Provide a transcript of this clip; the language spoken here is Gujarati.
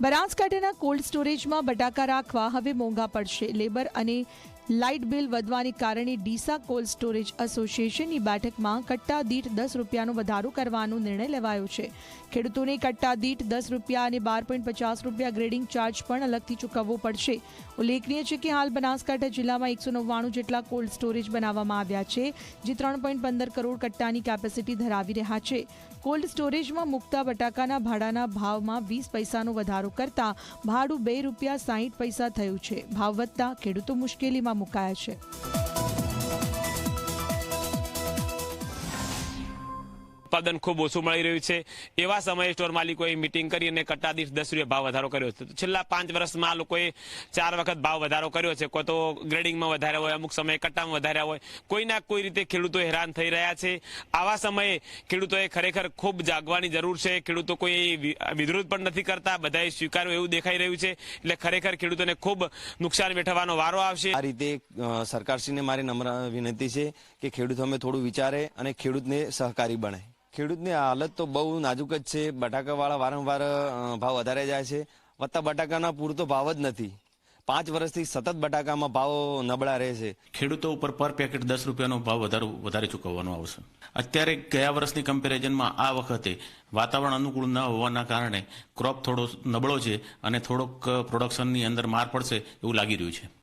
બનાસકાંઠાના કોલ્ડ સ્ટોરેજમાં બટાકા રાખવા હવે મોંઘા પડશે. લેબર અને લાઇટ બિલ વધવાને કારણે ડીસા કોલ્ડ સ્ટોરેજ એસોસિએશનની બેઠકમાં કટ્ટા દીઠ દસ રૂપિયાનો વધારો કરવાનો નિર્ણય લેવાયો છે. ખેડૂતોને કટ્ટા દીઠ દસ રૂપિયા અને બાર પોઈન્ટ પચાસ રૂપિયા ગ્રેડિંગ ચાર્જ પણ અલગથી ચૂકવવો પડશે. ઉલ્લેખનીય છે કે હાલ બનાસકાંઠા જિલ્લામાં એકસો નવ્વાણું જેટલા કોલ્ડ સ્ટોરેજ બનાવવામાં આવ્યા છે, જે ત્રણ પોઈન્ટ પંદર કરોડ કટ્ટાની કેપેસિટી ધરાવી રહ્યા છે. કોલ્ડ સ્ટોરેજમાં મુકતા બટાકાના ભાડાના ભાવમાં વીસ પૈસાનો વધારો કરતા ભાડું બે રૂપિયા સાહીઠ પૈસા થયું છે. ભાવ વધતા ખેડૂતો મુશ્કેલીમાં મુકાયા છે. ઉત્પાદન ખૂબ ઓછું મળી રહ્યું છે. એવા સમયે સ્ટોર માલિકોએ મિટિંગ કરી અને કટ્ટા દસ રૂપિયા ભાવ વધારો કર્યો છે છેલ્લા પાંચ વર્ષમાં આ લોકોએ ચાર વખત ભાવ વધારો કર્યો છે. કોઈ તો ગ્રેડિંગમાં વધાર્યા હોય, અમુક સમયે કટ્ટામાં વધાર્યા હોય. કોઈના કોઈ રીતે ખેડૂતો હેરાન થઈ રહ્યા છે. આવા સમયે ખેડૂતોએ ખરેખર ખૂબ જાગવાની જરૂર છે. ખેડૂતો કોઈ વિરોધ પણ નથી કરતા. બધાએ સ્વીકાર્યું એવું દેખાઈ રહ્યું છે. એટલે ખરેખર ખેડૂતોને ખૂબ નુકસાન વેઠવાનો વારો આવશે. આ રીતે સરકારશ્રીને મારી નમ્ર વિનંતી છે કે ખેડૂતો અમે થોડું વિચારે અને ખેડૂતને સહકારી બને. ખેડૂતની હાલત તો બહુ નાજુક જ છે. બટાકાવાળા વારંવાર ભાવ વધારે જાય છે. વત્તા બટાકાના પૂરતો ભાવ જ નથી. પાંચ વર્ષથી સતત બટાકામાં ભાવ નબળા રહે છે. ખેડૂતો ઉપર પર પેકેટ દસ રૂપિયાનો ભાવ વધારો, વધારે ચૂકવવાનો આવશે. અત્યારે ગયા વર્ષની કમ્પેરિઝનમાં આ વખતે વાતાવરણ અનુકૂળ ન હોવાના કારણે ક્રોપ થોડો નબળો છે અને થોડોક પ્રોડક્શનની અંદર માર પડશે એવું લાગી રહ્યું છે.